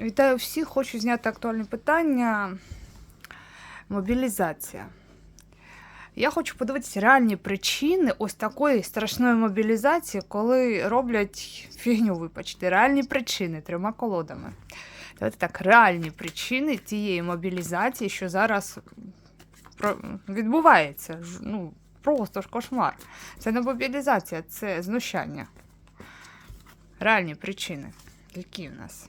Вітаю всіх. Хочу зняти актуальне питання. Мобілізація. Я хочу подивитися реальні причини ось такої страшної мобілізації, коли роблять фігню, вибачте, реальні причини трьома колодами. Давайте так, реальні причини тієї мобілізації, що зараз відбувається. Ну, просто ж кошмар. Це не мобілізація, це знущання. Реальні причини. Які в нас?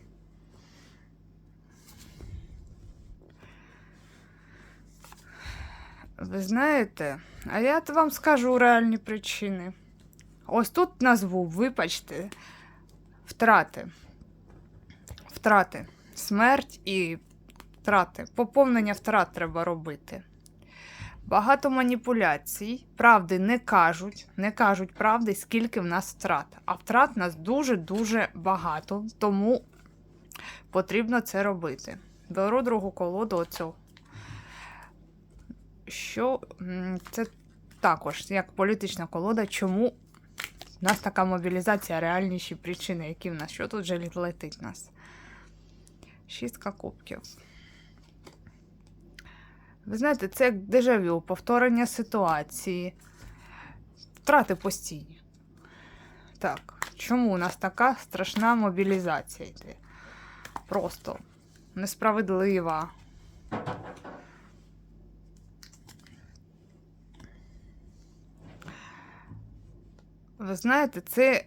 Ви знаєте, а я от вам скажу реальні причини. Ось тут назву, вибачте, втрати. Втрати. Смерть і втрати. Поповнення втрат треба робити. Багато маніпуляцій, правди не кажуть, не кажуть правди, скільки в нас втрат. А втрат в нас дуже-дуже багато, тому потрібно це робити. Беру другу колоду оцю що це також як політична колода, чому в нас така мобілізація, реальніші причини, які в нас, що тут вже летить нас. Шістка кубків. Ви знаєте, це як дежавю, повторення ситуації, втрати постійні. Так, чому у нас така страшна мобілізація йде? Просто несправедлива. Ви знаєте, це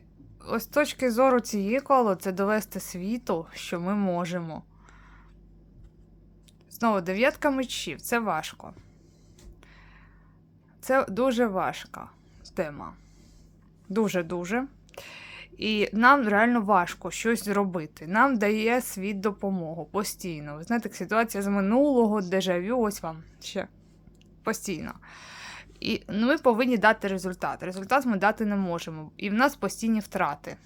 ось точки зору цієї коло це довести світу, що ми можемо. Знову дев'ятка мечів це важко. Це дуже важка тема. Дуже-дуже. І нам реально важко щось зробити. Нам дає світ допомогу постійно. Ви знаєте, ситуація з минулого, дежавю, ось вам ще постійно. І ну, ми повинні дати результат. Результат ми дати не можемо. І в нас постійні втрати.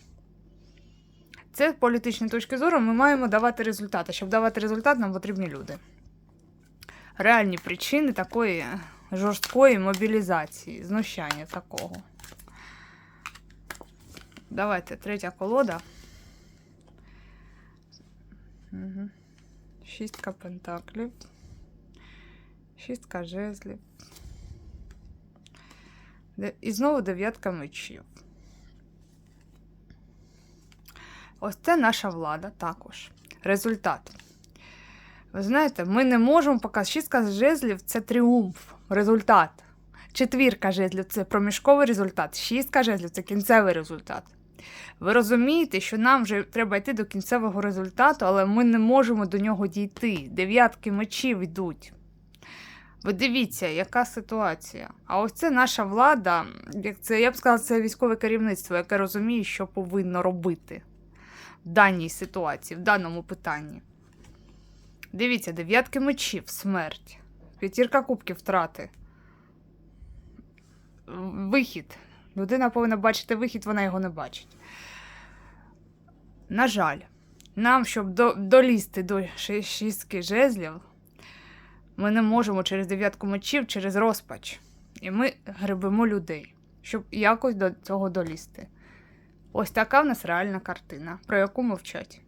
Це з політичної точки зору ми маємо давати результати. Щоб давати результат, нам потрібні люди. Реальні причини такої жорсткої мобілізації, знущання такого. Давайте, третя колода. Угу. Шістка пентаклів. Шістка жезлів. І знову дев'ятка мечів. Ось це наша влада також. Результат. Ви знаєте, ми не можемо показати. Шістка жезлів це тріумф, результат. Четвірка жезлів це проміжковий результат. Шістка жезлів це кінцевий результат. Ви розумієте, що нам вже треба йти до кінцевого результату, але ми не можемо до нього дійти. Дев'ятки мечів йдуть. Ви дивіться, яка ситуація. А ось це наша влада, як це, я б сказала, це військове керівництво, яке розуміє, що повинно робити в даній ситуації, в даному питанні. Дивіться, дев'ятки мечів, смерть, п'ятірка кубків втрати. Вихід. Людина повинна бачити вихід, вона його не бачить. На жаль, нам, щоб до, долізти до шістки жезлів, ми не можемо через дев'ятку мечів, через розпач. І ми гребемо людей, щоб якось до цього долізти. Ось така в нас реальна картина, про яку мовчать.